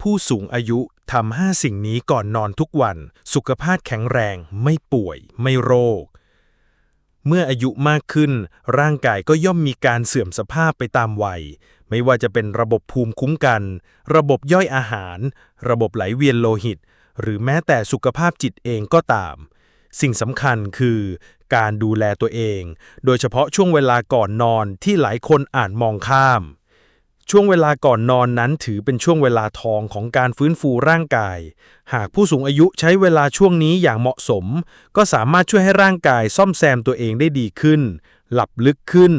ผู้สูงอายุทำห้าสิ่งนี้ก่อนนอนทุกวัน สุขภาพแข็งแรง ไม่ป่วย ไม่โรค เมื่ออายุมากขึ้น ร่างกายก็ย่อมมีการเสื่อมสภาพไปตามวัย ไม่ว่าจะเป็นระบบภูมิคุ้มกัน ระบบย่อยอาหาร ระบบไหลเวียนโลหิต หรือแม้แต่สุขภาพจิตเองก็ตาม สิ่งสำคัญคือ การดูแลตัวเอง โดยเฉพาะช่วงเวลาก่อนนอนที่หลายคนอาจมองข้าม ช่วงเวลาก่อนนอนนั้นถือเป็นช่วงเวลาทองของการฟื้นฟูร่างกาย หากผู้สูงอายุใช้เวลาช่วงนี้อย่างเหมาะสม ก็สามารถช่วยให้ร่างกายซ่อมแซมตัวเองได้ดีขึ้น หลับลึกขึ้น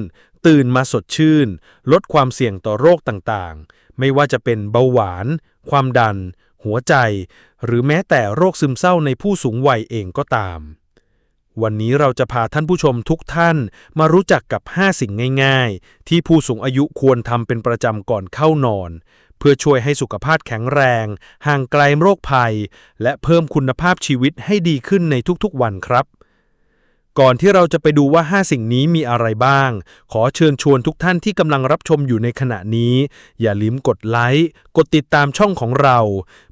ตื่นมาสดชื่น ลดความเสี่ยงต่อโรคต่างๆ ไม่ว่าจะเป็นเบาหวาน ความดัน หัวใจ หรือแม้แต่โรคซึมเศร้าในผู้สูงวัยเองก็ตาม วันนี้เราจะพาท่านผู้ชมทุกท่านมารู้จักกับ 5 สิ่งง่าย ๆ ที่ผู้สูงอายุควรทำเป็นประจำก่อนเข้านอน เพื่อช่วยให้สุขภาพแข็งแรง ห่างไกลโรคภัย และเพิ่มคุณภาพชีวิตให้ดีขึ้นในทุกๆวันครับ ก่อนที่เราจะไปดูว่า 5 สิ่งนี้มีอะไรบ้าง ขอเชิญชวนทุกท่านที่กำลังรับชมอยู่ในขณะนี้ อย่าลืมกดไลค์กดติดตามช่องของเรา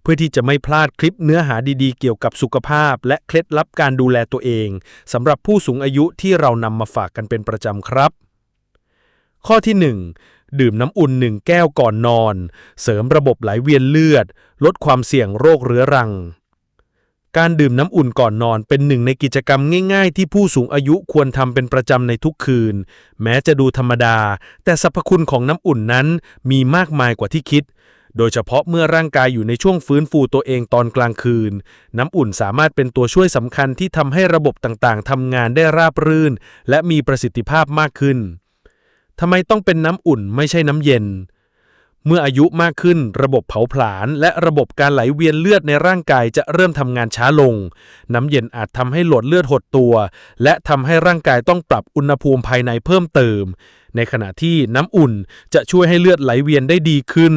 เพื่อที่จะไม่พลาดคลิปเนื้อหาดีๆ เกี่ยวกับสุขภาพ และเคล็ดลับการดูแลตัวเองสำหรับผู้สูงอายุที่เรานำมาฝากกันเป็นประจำครับ ข้อที่ 1 ดื่มน้ำอุ่น1แก้วก่อนนอน เสริมระบบไหลเวียนเลือด ลดความเสี่ยงโรคเรื้อรัง การดื่มน้ำอุ่นก่อนนอนเป็นหนึ่งในกิจกรรมง่ายๆ ที่ผู้สูงอายุควรทำเป็นประจำในทุกคืน แม้จะดูธรรมดา แต่สรรพคุณของน้ำอุ่นนั้นมีมากมายกว่าที่คิด โดยเฉพาะเมื่อร่างกายอยู่ในช่วงฟื้นฟูตัวเองตอนกลางคืน น้ำอุ่นสามารถเป็นตัวช่วยสำคัญที่ทำให้ระบบต่างๆทำงานได้ราบรื่น และมีประสิทธิภาพมากขึ้นทำไมต้องเป็นน้ำอุ่นไม่ใช่น้ำเย็น เมื่ออายุมากขึ้น ระบบเผาผลาญและระบบการไหลเวียนเลือดในร่างกายจะเริ่มทำงานช้าลง น้ำเย็นอาจทำให้หลอดเลือดหดตัว และทำให้ร่างกายต้องปรับอุณหภูมิภายในเพิ่มเติม ในขณะที่น้ำอุ่นจะช่วยให้เลือดไหลเวียนได้ดีขึ้น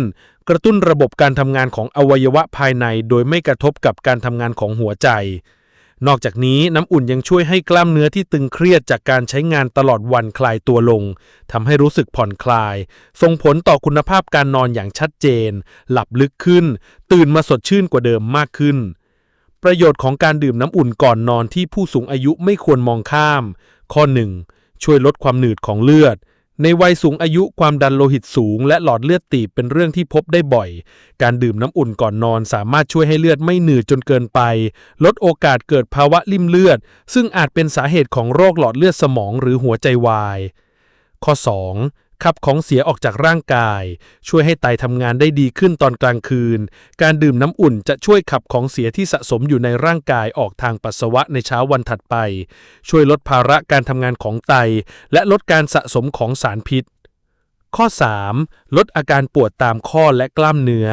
กระตุ้นระบบการทำงานของอวัยวะภายใน โดยไม่กระทบกับการทำงานของหัวใจ นอกจากนี้น้ำอุ่นยังช่วยให้กล้ามเนื้อที่ตึงเครียดจากการใช้งานตลอดวันคลายตัวลงทำให้รู้สึกผ่อนคลาย ส่งผลต่อคุณภาพการนอนอย่างชัดเจน หลับลึกขึ้น ตื่นมาสดชื่นกว่าเดิมมากขึ้น ประโยชน์ของการดื่มน้ำอุ่นก่อนนอนที่ผู้สูงอายุไม่ควรมองข้าม ข้อ 1. ช่วยลดความหนืดของเลือด ในวัยสูงอายุความดันโลหิตสูง และหลอดเลือดตีบเป็นเรื่องที่พบได้บ่อย การดื่มน้ำอุ่นก่อนนอนสามารถช่วยให้เลือดไม่หนืดจนเกินไป ลดโอกาสเกิดภาวะลิ่มเลือด ซึ่งอาจเป็นสาเหตุของโรคหลอดเลือดสมองหรือหัวใจวาย ข้อ 2. ขับของเสียออกจากร่างกาย ช่วยให้ไตทำงานได้ดีขึ้นตอนกลางคืน การดื่มน้ำอุ่นจะช่วยขับของเสียที่สะสมอยู่ในร่างกายออกทางปัสสาวะในเช้าวันถัดไป ช่วยลดภาระการทำงานของไต และลดการสะสมของสารพิษ ข้อ 3. ลดอาการปวดตามข้อและกล้ามเนื้อ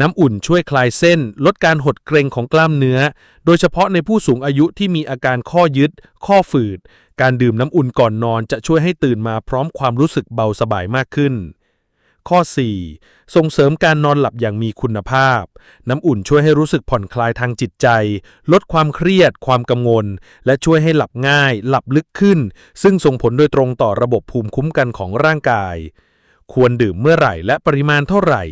น้ำอุ่นช่วยคลายเส้น ลดการหดเกร็งของกล้ามเนื้อ โดยเฉพาะในผู้สูงอายุที่มีอาการข้อยึด ข้อฝืด การดื่มน้ำอุ่นก่อนนอนจะช่วยให้ตื่นมาพร้อมความรู้สึกเบาสบายมากขึ้นข้อ 4. ส่งเสริมการนอนหลับอย่างมีคุณภาพ น้ำอุ่นช่วยให้รู้สึกผ่อนคลายทางจิตใจ ลดความเครียด ความกังวล และช่วยให้หลับง่าย หลับลึกขึ้น ซึ่งส่งผลโดยตรงต่อระบบภูมิคุ้มกันของร่างกาย ควรดื่มเมื่อไหร่และปริมาณเท่าไหร่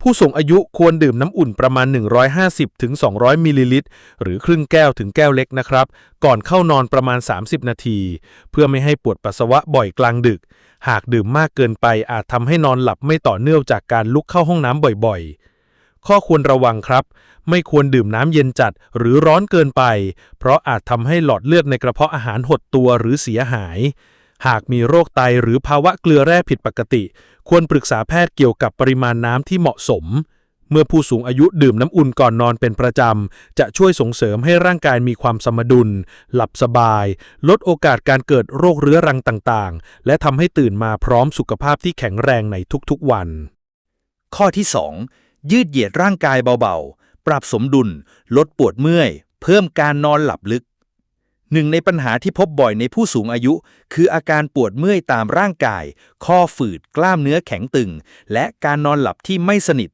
ผู้สูงอายุควรดื่มน้ำอุ่นประมาณ 150ถึง200 มิลลิลิตร หรือครึ่งแก้วถึงแก้วเล็กนะครับ ก่อนเข้านอนประมาณ 30 นาที เพื่อไม่ให้ปวดปัสสาวะบ่อยกลางดึก หากดื่มมากเกินไปอาจทำให้นอนหลับไม่ต่อเนื่องจากการลุกเข้าห้องน้ำบ่อยๆข้อควรระวังครับ ไม่ควรดื่มน้ำเย็นจัดหรือร้อนเกินไป เพราะอาจทำให้หลอดเลือดในกระเพาะอาหารหดตัวหรือเสียหาย หากมีโรคไตหรือภาวะเกลือแร่ผิดปกติ ควรปรึกษาแพทย์เกี่ยวกับปริมาณน้ำที่เหมาะสม เมื่อผู้สูงอายุดื่มน้ำอุ่นก่อนนอนเป็นประจำ จะช่วยส่งเสริมให้ร่างกายมีความสมดุล หลับสบาย ลดโอกาสการเกิดโรคเรื้อรังต่างๆ และทำให้ตื่นมาพร้อมสุขภาพที่แข็งแรงในทุกๆวัน ข้อที่ 2 ยืดเหยียดร่างกายเบาๆ ปรับสมดุล ลดปวดเมื่อย เพิ่มการนอนหลับลึก หนึ่งในปัญหาที่พบบ่อยในผู้สูงอายุ คืออาการปวดเมื่อยตามร่างกาย ข้อฝืดกล้ามเนื้อแข็งตึง และการนอนหลับที่ไม่สนิท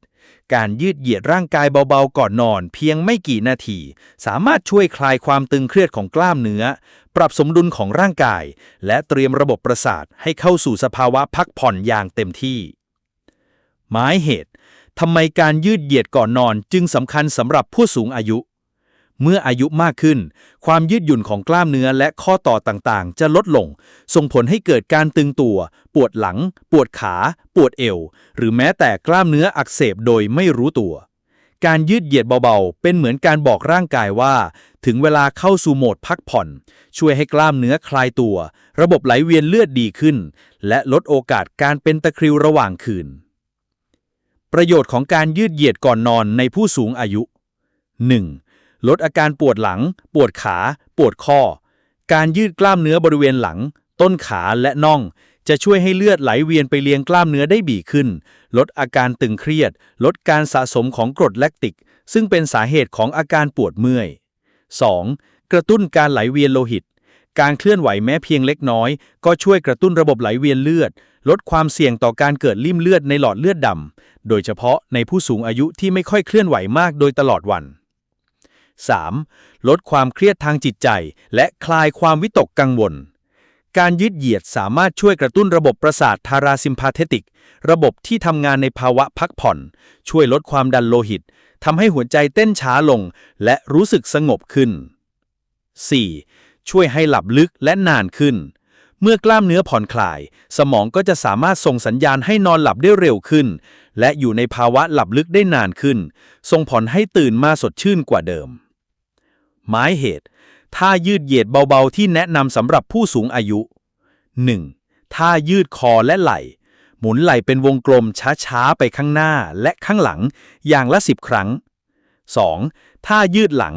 การยืดเหยียดร่างกายเบาๆก่อนนอน เพียงไม่กี่นาที สามารถช่วยคลายความตึงเครียดของกล้ามเนื้อ ปรับสมดุลของร่างกาย และเตรียมระบบประสาทให้เข้าสู่สภาวะพักผ่อนอย่างเต็มที่ หมายเหตุทำไมการยืดเหยียดก่อนนอนจึงสำคัญสำหรับผู้สูงอายุ เมื่ออายุมากขึ้น ความยืดหยุ่นของกล้ามเนื้อและข้อต่อต่างๆ จะลดลง ส่งผลให้เกิดการตึงตัว ปวดหลัง ปวดขา ปวดเอว หรือแม้แต่กล้ามเนื้ออักเสบโดยไม่รู้ตัว การยืดเหยียดเบาๆ เป็นเหมือนการบอกร่างกายว่า ถึงเวลาเข้าสู่โหมดพักผ่อน ช่วยให้กล้ามเนื้อคลายตัว ระบบไหลเวียนเลือดดีขึ้น และลดโอกาสการเป็นตะคริวระหว่างคืน ประโยชน์ของการยืดเหยียดก่อนนอนในผู้สูงอายุ 1. ลดอาการปวดหลัง ปวดขา ปวดข้อ การยืดกล้ามเนื้อบริเวณหลัง ต้นขาและน่อง จะช่วยให้เลือดไหลเวียนไปเลี้ยงกล้ามเนื้อได้บีขึ้น ลดอาการตึงเครียด ลดการสะสมของกรดแลคติก ซึ่งเป็นสาเหตุของอาการปวดเมื่อย 2. กระตุ้นการไหลเวียนโลหิต การเคลื่อนไหวแม้เพียงเล็กน้อย ก็ช่วยกระตุ้นระบบไหลเวียนเลือด ลดความเสี่ยงต่อการเกิดลิ่มเลือดในหลอดเลือดดำ โดยเฉพาะในผู้สูงอายุที่ไม่ค่อยเคลื่อนไหวมากโดยตลอดวัน 3. ลดความเครียดทางจิตใจ และคลายความวิตกกังวล การยืดเหยียดสามารถช่วยกระตุ้นระบบประสาททาราซิมพาเทติก ระบบที่ทำงานในภาวะพักผ่อน ช่วยลดความดันโลหิตทำให้หัวใจเต้นช้าลง และรู้สึกสงบขึ้น 4. ช่วยให้หลับลึกและนานขึ้น เมื่อกล้ามเนื้อผ่อนคลาย สมองก็จะสามารถส่งสัญญาณให้นอนหลับได้เร็วขึ้น และอยู่ในภาวะหลับลึกได้นานขึ้น ส่งผลให้ตื่นมาสดชื่นกว่าเดิม หมายเหตุท่ายืดเหยียดเบาๆ ที่แนะนำสำหรับผู้สูงอายุ 1. ท่ายืดคอและไหล่ หมุนไหล่เป็นวงกลมช้าๆ ไปข้างหน้าและข้างหลังอย่างละ 10 ครั้ง 2. ท่ายืดหลัง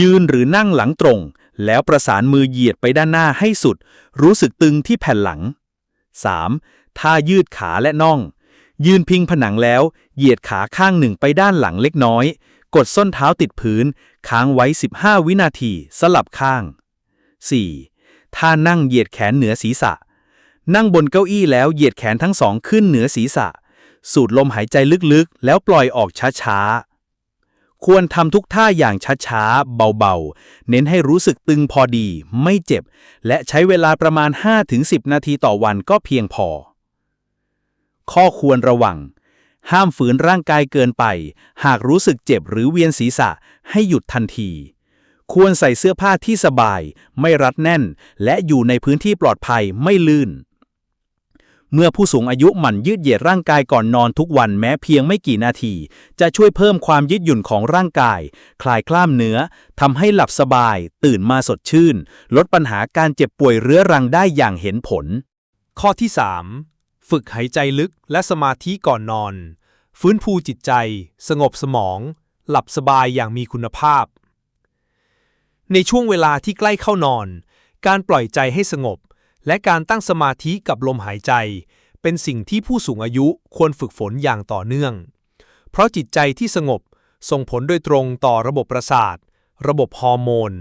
ยืนหรือนั่งหลังตรง แล้วประสานมือเหยียดไปด้านหน้าให้สุด รู้สึกตึงที่แผ่นหลัง 3. ท่ายืดขาและน่อง ยืนพิงผนังแล้ว เหยียดขาข้างหนึ่งไปด้านหลังเล็กน้อย กดส้นเท้าติดพื้น ค้างไว้ 15 วินาทีสลับข้าง 4. ท่านั่งเหยียดแขนเหนือศีรษะ นั่งบนเก้าอี้แล้วเหยียดแขนทั้งสองขึ้นเหนือศีรษะ สูดลมหายใจลึกๆ แล้วปล่อยออกช้าๆ ควรทำทุกท่าอย่างช้าๆ เบาๆ เน้นให้รู้สึกตึงพอดี ไม่เจ็บ และใช้เวลาประมาณ 5-10 นาทีต่อวันก็เพียงพอ ข้อควรระวัง ห้ามฝืนร่างกายเกินไป หากรู้สึกเจ็บหรือเวียนศีรษะให้หยุดทันที ควรใส่เสื้อผ้าที่สบาย ไม่รัดแน่น และอยู่ในพื้นที่ปลอดภัยไม่ลื่น เมื่อผู้สูงอายุหมั่นยืดเหยียดร่างกายก่อนนอนทุกวันแม้เพียงไม่กี่นาที จะช่วยเพิ่มความยืดหยุ่นของร่างกาย คลายกล้ามเนื้อทำให้หลับสบาย ตื่นมาสดชื่น ลดปัญหาการเจ็บป่วยเรื้อรังได้อย่างเห็นผล ข้อที่ 3 ฝึกหายใจลึกและสมาธิก่อนนอน ฟื้นฟูจิตใจ สงบสมอง หลับสบายอย่างมีคุณภาพ ในช่วงเวลาที่ใกล้เข้านอน การปล่อยใจให้สงบ และการตั้งสมาธิกับลมหายใจ เป็นสิ่งที่ผู้สูงอายุควรฝึกฝนอย่างต่อเนื่อง เพราะจิตใจที่สงบส่งผลโดยตรงต่อระบบประสาท ระบบฮอร์โมน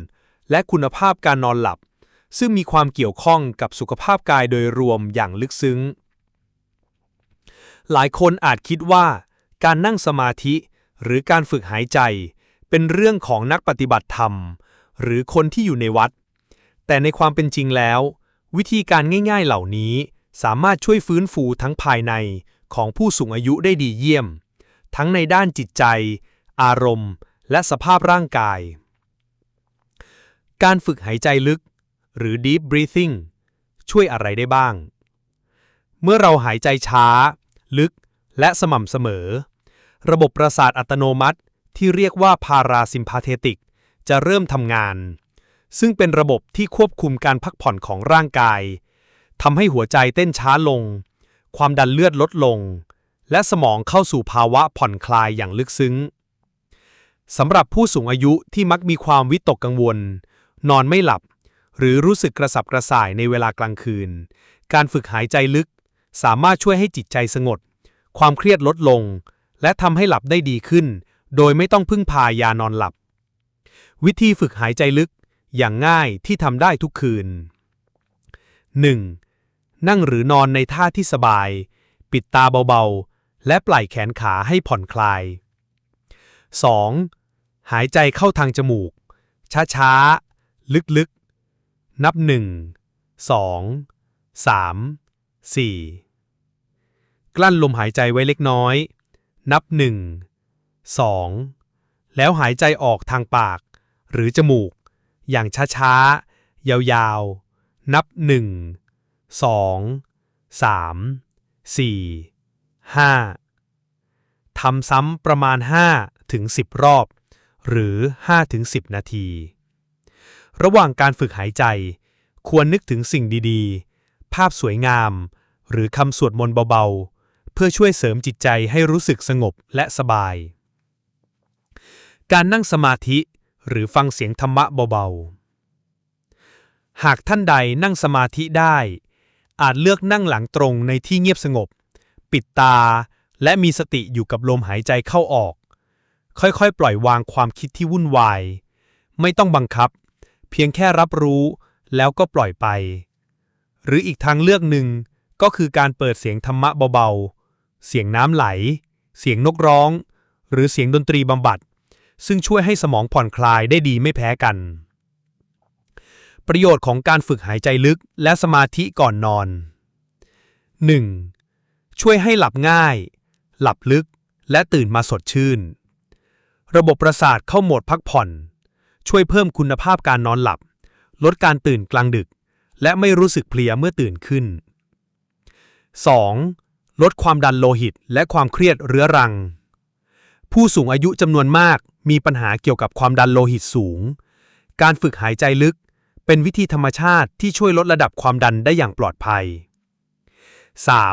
และคุณภาพการนอนหลับ ซึ่งมีความเกี่ยวข้องกับสุขภาพกายโดยรวมอย่างลึกซึ้ง หลายคนอาจคิดว่า การนั่งสมาธิหรือการฝึกหายใจ เป็นเรื่องของนักปฏิบัติธรรม หรือคนที่อยู่ในวัด แต่ในความเป็นจริงแล้ว วิธีการง่าย ๆเหล่านี้ สามารถช่วยฟื้นฟูทั้งภายในของผู้สูงอายุได้ดีเยี่ยม ทั้งในด้านจิตใจ อารมณ์ และสภาพร่างกาย การฝึกหายใจลึก หรือ deep breathing ช่วยอะไรได้บ้าง เมื่อเราหายใจช้า ลึก และสม่ำเสมอ ระบบประสาทอัตโนมัติ ที่เรียกว่าพาราซิมพาเทติก จะเริ่มทำงาน ซึ่งเป็นระบบที่ควบคุมการพักผ่อนของร่างกายทำให้หัวใจเต้นช้าลง ความดันเลือดลดลง และสมองเข้าสู่ภาวะผ่อนคลายอย่างลึกซึ้งสำหรับผู้สูงอายุที่มักมีความวิตกกังวล นอนไม่หลับ หรือรู้สึกกระสับกระส่ายในเวลากลางคืน การฝึกหายใจลึก สามารถช่วยให้จิตใจสงบความเครียดลดลง และทำให้หลับได้ดีขึ้น โดยไม่ต้องพึ่งพายานอนหลับ วิธีฝึกหายใจลึกอย่างง่ายที่ทำได้ทุกคืน 1. นั่งหรือนอนในท่าที่สบาย ปิดตาเบาๆ และปล่อยแขนขาให้ผ่อนคลาย 2. หายใจเข้าทางจมูก ช้าๆ ลึกๆ นับ 1 2 3 4 กลั้นลมหายใจไว้เล็กน้อย นับหนึ่งสองแล้วหายใจออกทางปาก หรือจมูก อย่างช้าๆ ยาวๆ นับหนึ่งสองสามสี่ห้าทำซ้ำประมาณ5ถึง10รอบ หรือ5ถึง10นาที ระหว่างการฝึกหายใจ ควรนึกถึงสิ่งดีๆ ภาพสวยงาม หรือคำสวดมนต์เบาๆ เพื่อช่วยเสริมจิตใจให้รู้สึกสงบและสบาย การนั่งสมาธิหรือฟังเสียงธรรมะเบาๆ หากท่านใดนั่งสมาธิได้ อาจเลือกนั่งหลังตรงในที่เงียบสงบ ปิดตาและมีสติอยู่กับลมหายใจเข้าออก ค่อยๆ ปล่อยวางความคิดที่วุ่นวาย ไม่ต้องบังคับ เพียงแค่รับรู้แล้วก็ปล่อยไป หรืออีกทางเลือกหนึ่งก็คือการเปิดเสียงธรรมะเบา เสียงน้ำไหล เสียงนกร้อง หรือเสียงดนตรีบำบัด ซึ่งช่วยให้สมองผ่อนคลายได้ดีไม่แพ้กัน ประโยชน์ของการฝึกหายใจลึกและสมาธิก่อนนอน 1. ช่วยให้หลับง่าย หลับลึก และตื่นมาสดชื่น ระบบประสาทเข้าโหมดพักผ่อน ช่วยเพิ่มคุณภาพการนอนหลับ ลดการตื่นกลางดึก และไม่รู้สึกเพลียเมื่อตื่นขึ้น 2. ลดความดันโลหิต และความเครียดเรื้อรัง ผู้สูงอายุจำนวนมากมีปัญหาเกี่ยวกับความดันโลหิตสูง การฝึกหายใจลึก เป็นวิธีธรรมชาติที่ช่วยลดระดับความดันได้อย่างปลอดภัย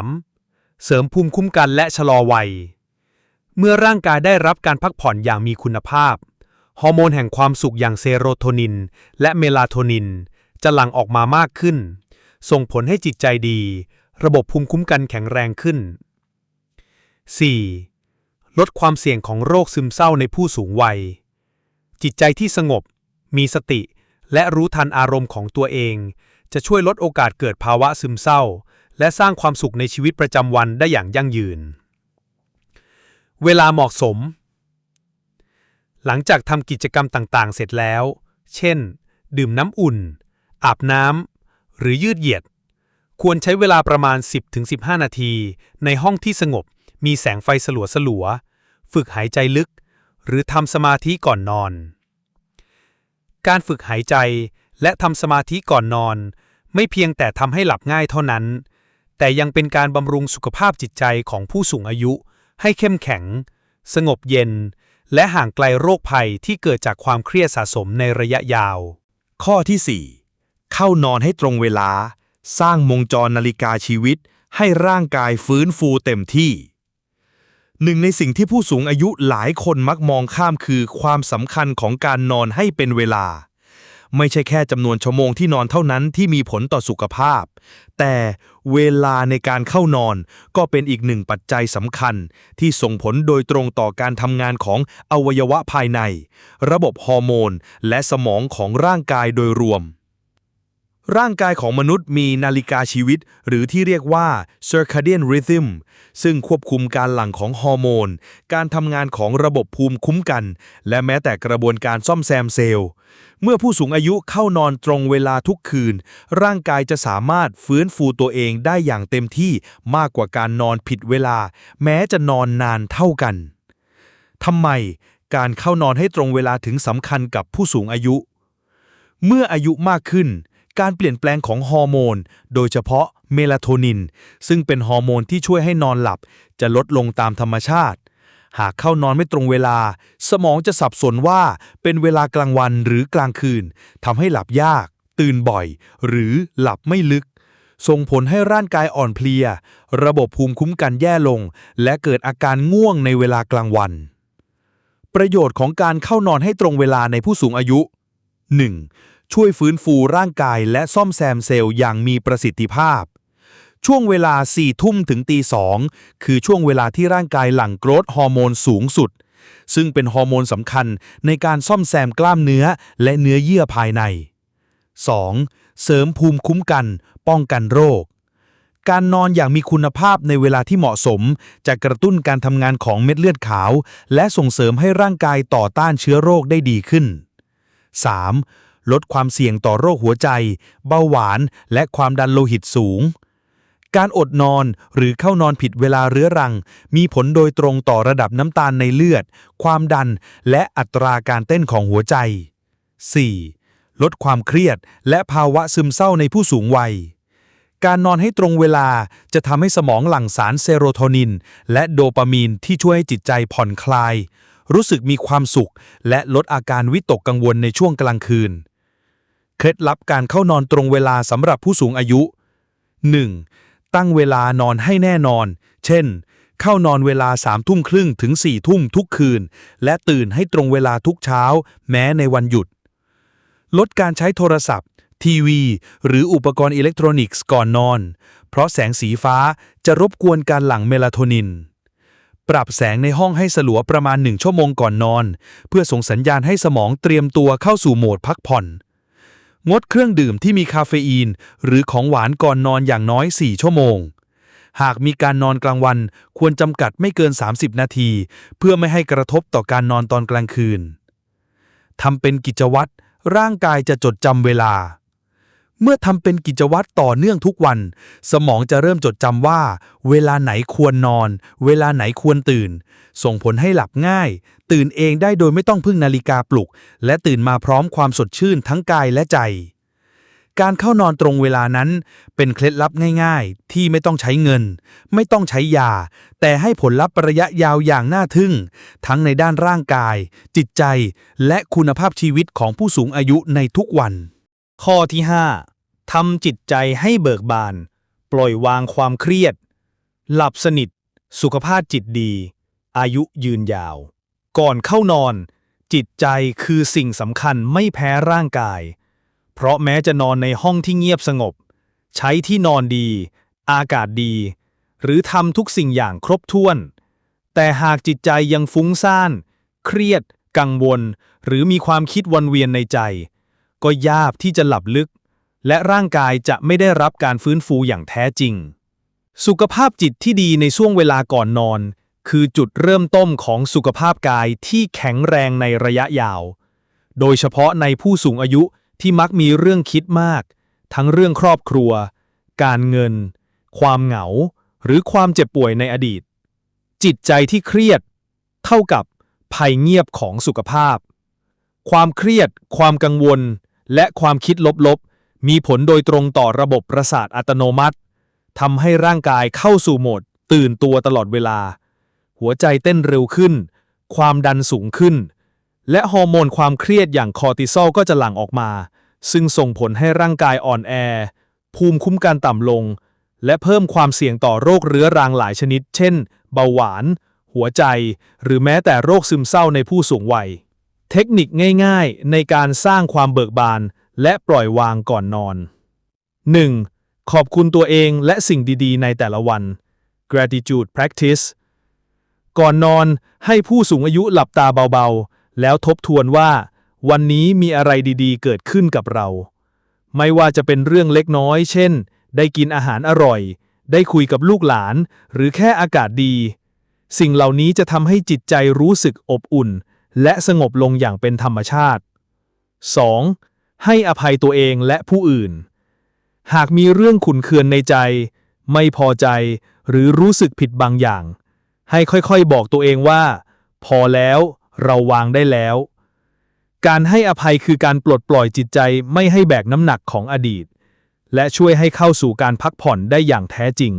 3. เสริมภูมิคุ้มกันและชะลอวัย เมื่อร่างกายได้รับการพักผ่อนอย่างมีคุณภาพ ฮอร์โมนแห่งความสุขอย่างเซโรโทนิน และเมลาโทนิน จะหลั่งออกมามากขึ้น ส่งผลให้จิตใจดี ระบบภูมิคุ้มกันแข็งแรงขึ้น 4. ลดความเสี่ยงของโรคซึมเศร้าในผู้สูงวัย จิตใจที่สงบ มีสติ และรู้ทันอารมณ์ของตัวเอง จะช่วยลดโอกาสเกิดภาวะซึมเศร้า และสร้างความสุขในชีวิตประจำวันได้อย่างยั่งยืน เวลาเหมาะสม หลังจากทำกิจกรรมต่าง ๆ เสร็จแล้ว เช่น ดื่มน้ำอุ่น อาบน้ำ หรือยืดเหยียด ควรใช้เวลาประมาณ 10-15 นาที ในห้องที่สงบ มีแสงไฟสลัวสลัว ฝึกหายใจลึก หรือทำสมาธิก่อนนอน การฝึกหายใจและทำสมาธิก่อนนอน ไม่เพียงแต่ทำให้หลับง่ายเท่านั้น แต่ยังเป็นการบำรุงสุขภาพจิตใจของผู้สูงอายุ ให้เข้มแข็ง สงบเย็น และห่างไกลโรคภัยที่เกิดจากความเครียดสะสมในระยะยาว ข้อที่ 4 เข้านอนให้ตรงเวลา สร้างวงจรนาฬิกาชีวิตให้ร่างกายฟื้นฟูเต็มที่ หนึ่งในสิ่งที่ผู้สูงอายุหลายคนมักมองข้ามคือความสำคัญของการนอนให้เป็นเวลา ไม่ใช่แค่จำนวนชั่วโมงที่นอนเท่านั้นที่มีผลต่อสุขภาพ แต่เวลาในการเข้านอนก็เป็นอีกหนึ่งปัจจัยสำคัญ ที่ส่งผลโดยตรงต่อการทำงานของอวัยวะภายใน ระบบฮอร์โมน และสมองของร่างกายโดยรวม ร่างกายของมนุษย์มีนาฬิกาชีวิต หรือที่เรียกว่า circadian rhythm ซึ่งควบคุมการหลั่งของฮอร์โมน การทำงานของระบบภูมิคุ้มกัน และแม้แต่กระบวนการซ่อมแซมเซลล์ เมื่อผู้สูงอายุเข้านอนตรงเวลาทุกคืน ร่างกายจะสามารถฟื้นฟูตัวเองได้อย่างเต็มที่มากกว่าการนอนผิดเวลา แม้จะนอนนานเท่ากันทำไมการเข้านอนให้ตรงเวลาถึงสำคัญกับผู้สูงอายุ เมื่ออายุมากขึ้น การเปลี่ยนแปลงของฮอร์โมน โดยเฉพาะเมลาโทนิน ซึ่งเป็นฮอร์โมนที่ช่วยให้นอนหลับ จะลดลงตามธรรมชาติ หากเข้านอนไม่ตรงเวลา สมองจะสับสนว่าเป็นเวลากลางวันหรือกลางคืนทำให้หลับยาก ตื่นบ่อย หรือหลับไม่ลึก ส่งผลให้ร่างกายอ่อนเพลีย ระบบภูมิคุ้มกันแย่ลง และเกิดอาการง่วงในเวลากลางวัน ประโยชน์ของการเข้านอนให้ตรงเวลาในผู้สูงอายุ 1. ช่วยฟื้นฟูร่างกายและซ่อมแซมเซลล์อย่างมีประสิทธิภาพ ช่วงเวลา 4 ทุ่มถึงตี2คือช่วงเวลาที่ร่างกายหลั่งโกรทฮอร์โมนสูงสุด ซึ่งเป็นฮอร์โมนสำคัญในการซ่อมแซมกล้ามเนื้อและเนื้อเยื่อภายใน 2. เสริมภูมิคุ้มกัน ป้องกันโรค การนอนอย่างมีคุณภาพในเวลาที่เหมาะสม จะกระตุ้นการทำงานของเม็ดเลือดขาว และส่งเสริมให้ร่างกายต่อต้านเชื้อโรคได้ดีขึ้น 3. ลดความเสี่ยงต่อโรคหัวใจ เบาหวาน และความดันโลหิตสูง การอดนอนหรือเข้านอนผิดเวลาเรื้อรัง มีผลโดยตรงต่อระดับน้ำตาลในเลือด ความดัน และอัตราการเต้นของหัวใจ 4. ลดความเครียด และภาวะซึมเศร้าในผู้สูงวัยการนอนให้ตรงเวลาจะทำให้สมองหลั่งสารเซโรโทนิน และโดปามีนที่ช่วยให้จิตใจผ่อนคลาย รู้สึกมีความสุข และลดอาการวิตกกังวลในช่วงกลางคืน เคล็ดลับการเข้านอนตรงเวลาสำหรับผู้สูงอายุ 1. ตั้งเวลานอนให้แน่นอน เช่น เข้านอนเวลาสามทุ่มครึ่งถึงสี่ทุ่มทุกคืน และตื่นให้ตรงเวลาทุกเช้า แม้ในวันหยุด ลดการใช้โทรศัพท์ ทีวี หรืออุปกรณ์อิเล็กทรอนิกส์ก่อนนอน เพราะแสงสีฟ้าจะรบกวนการหลั่งเมลาโทนิน ปรับแสงในห้องให้สลัวประมาณหนึ่งชั่วโมงก่อนนอน เพื่อส่งสัญญาณให้สมองเตรียมตัวเข้าสู่โหมดพักผ่อน งดเครื่องดื่มที่มีคาเฟอีน หรือของหวานก่อนนอนอย่างน้อย 4 ชั่วโมง หากมีการนอนกลางวันควรจำกัดไม่เกิน 30 นาที เพื่อไม่ให้กระทบต่อการนอนตอนกลางคืนทำเป็นกิจวัตรร่างกายจะจดจำเวลา เมื่อทำเป็นกิจวัตรต่อเนื่องทุกวัน สมองจะเริ่มจดจำว่า เวลาไหนควรนอน เวลาไหนควรตื่น ส่งผลให้หลับง่าย ตื่นเองได้โดยไม่ต้องพึ่งนาฬิกาปลุก และตื่นมาพร้อมความสดชื่นทั้งกายและใจ การเข้านอนตรงเวลานั้น เป็นเคล็ดลับง่าย ๆ ที่ไม่ต้องใช้เงิน ไม่ต้องใช้ยา แต่ให้ผลลัพธ์ระยะยาวอย่างน่าทึ่ง ทั้งในด้านร่างกาย จิตใจ และคุณภาพชีวิตของผู้สูงอายุในทุกวันข้อที่ 5 ทำจิตใจให้เบิกบาน ปล่อยวางความเครียด หลับสนิท สุขภาพจิตดี อายุยืนยาว ก่อนเข้านอน จิตใจคือสิ่งสำคัญไม่แพ้ร่างกาย เพราะแม้จะนอนในห้องที่เงียบสงบ ใช้ที่นอนดี อากาศดี หรือทำทุกสิ่งอย่างครบถ้วน แต่หากจิตใจยังฟุ้งซ่าน เครียด กังวล หรือมีความคิดวนเวียนในใจ ก็ยากที่จะหลับลึก และร่างกายจะไม่ได้รับการฟื้นฟูอย่างแท้จริง สุขภาพจิตที่ดีในช่วงเวลาก่อนนอน คือจุดเริ่มต้นของสุขภาพกายที่แข็งแรงในระยะยาว โดยเฉพาะในผู้สูงอายุที่มักมีเรื่องคิดมาก ทั้งเรื่องครอบครัว การเงิน ความเหงา หรือความเจ็บป่วยในอดีต จิตใจที่เครียด เท่ากับภัยเงียบของสุขภาพ ความเครียด ความกังวล และความคิดลบๆ มีผลโดยตรงต่อระบบประสาทอัตโนมัติทำให้ร่างกายเข้าสู่โหมด ตื่นตัวตลอดเวลา หัวใจเต้นเร็วขึ้น ความดันสูงขึ้น และฮอร์โมนความเครียดอย่างคอร์ติซอลก็จะหลั่งออกมา ซึ่งส่งผลให้ร่างกายอ่อนแอ ภูมิคุ้มกันต่ำลง และเพิ่มความเสี่ยงต่อโรคเรื้อรังหลายชนิด เช่น เบาหวาน หัวใจ หรือแม้แต่โรคซึมเศร้าในผู้สูงวัย เทคนิคง่าย ๆ ในการสร้างความเบิกบาน และปล่อยวางก่อนนอน 1. ขอบคุณตัวเองและสิ่งดีๆ ในแต่ละวัน gratitude practice ก่อนนอนให้ผู้สูงอายุหลับตาเบาๆ แล้วทบทวนว่า วันนี้มีอะไรดีๆ เกิดขึ้นกับเรา ไม่ว่าจะเป็นเรื่องเล็กน้อย เช่น ได้กินอาหารอร่อย ได้คุยกับลูกหลาน หรือแค่อากาศดี สิ่งเหล่านี้จะทำให้จิตใจรู้สึกอบอุ่น และสงบลงอย่างเป็นธรรมชาติ 2. ให้อภัยตัวเองและผู้อื่น หากมีเรื่องขุนเคืองในใจ ไม่พอใจหรือรู้สึกผิดบางอย่าง ให้ค่อยๆบอกตัวเองว่า พอแล้วเราวางได้แล้ว การให้อภัยคือการปลดปล่อยจิตใจไม่ให้แบกน้ำหนักของอดีต และช่วยให้เข้าสู่การพักผ่อนได้อย่างแท้จริง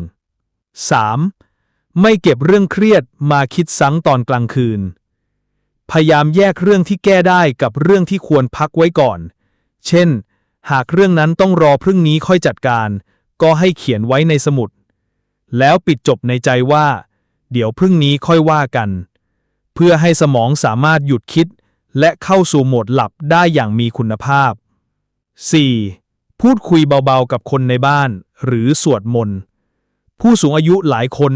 3. ไม่เก็บเรื่องเครียดมาคิดซ้ำตอนกลางคืน พยายามแยกเรื่องที่แก้ได้กับเรื่องที่ควรพักไว้ก่อน เช่น หากเรื่องนั้นต้องรอพรุ่งนี้ค่อยจัดการ ก็ให้เขียนไว้ในสมุด แล้วปิดจบในใจว่า เดี๋ยวพรุ่งนี้ค่อยว่ากัน เพื่อให้สมองสามารถหยุดคิด และเข้าสู่โหมดหลับได้อย่างมีคุณภาพ 4. พูดคุยเบาๆกับคนในบ้าน หรือสวดมนต์ผู้สูงอายุหลายคน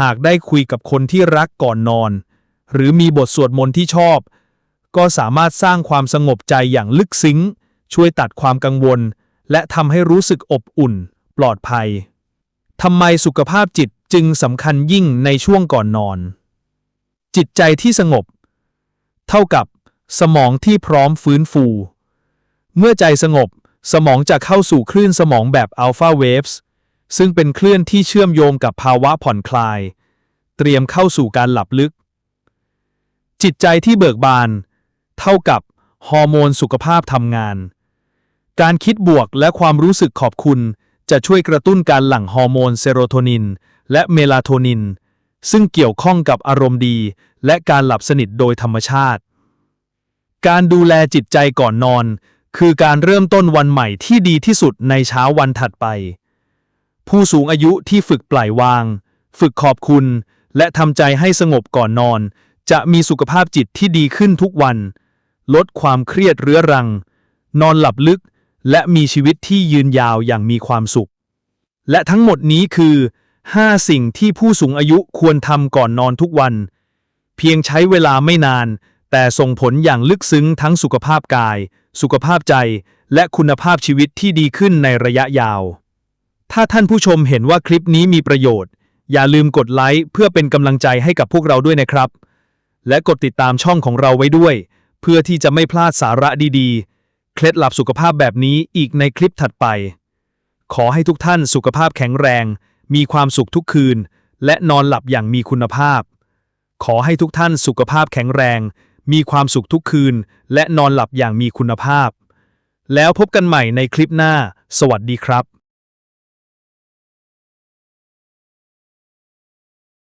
หากได้คุยกับคนที่รักก่อนนอน หรือมีบทสวดมนต์ที่ชอบ ก็สามารถสร้างความสงบใจอย่างลึกซึ้ง ช่วยตัดความกังวล และทำให้รู้สึกอบอุ่น ปลอดภัยทำไมสุขภาพจิตจึงสำคัญยิ่งในช่วงก่อนนอน จิตใจที่สงบ เท่ากับสมองที่พร้อมฟื้นฟู เมื่อใจสงบ สมองจะเข้าสู่คลื่นสมองแบบอัลฟาเวฟส์ซึ่งเป็นคลื่นที่เชื่อมโยงกับภาวะผ่อนคลาย เตรียมเข้าสู่การหลับลึก จิตใจที่เบิกบาน เท่ากับฮอร์โมนสุขภาพทำงาน การคิดบวกและความรู้สึกขอบคุณ จะช่วยกระตุ้นการหลั่งฮอร์โมนเซโรโทนิน และเมลาโทนิน ซึ่งเกี่ยวข้องกับอารมณ์ดี และการหลับสนิทโดยธรรมชาติ การดูแลจิตใจก่อนนอน คือการเริ่มต้นวันใหม่ที่ดีที่สุดในเช้าวันถัดไป ผู้สูงอายุที่ฝึกปล่อยวาง ฝึกขอบคุณ และทำใจให้สงบก่อนนอน จะมีสุขภาพจิตที่ดีขึ้นทุกวัน ลดความเครียดเรื้อรัง นอนหลับลึก และมีชีวิตที่ยืนยาวอย่างมีความสุข และทั้งหมดนี้คือ 5 สิ่งที่ผู้สูงอายุควรทำก่อนนอนทุกวัน เพียงใช้เวลาไม่นาน แต่ส่งผลอย่างลึกซึ้งทั้งสุขภาพกาย สุขภาพใจ และคุณภาพชีวิตที่ดีขึ้นในระยะยาว ถ้าท่านผู้ชมเห็นว่าคลิปนี้มีประโยชน์ อย่าลืมกดไลค์เพื่อเป็นกำลังใจให้กับพวกเราด้วยนะครับ และกดติดตามช่องของเราไว้ด้วย เพื่อที่จะไม่พลาดสาระดีๆ เคล็ดลับสุขภาพแบบนี้อีกในคลิปถัดไป ขอให้ทุกท่านสุขภาพแข็งแรง มีความสุขทุกคืน และนอนหลับอย่างมีคุณภาพ ขอให้ทุกท่านสุขภาพแข็งแรง มีความสุขทุกคืน และนอนหลับอย่างมีคุณภาพ แล้วพบกันใหม่ในคลิปหน้า สวัสดีครับ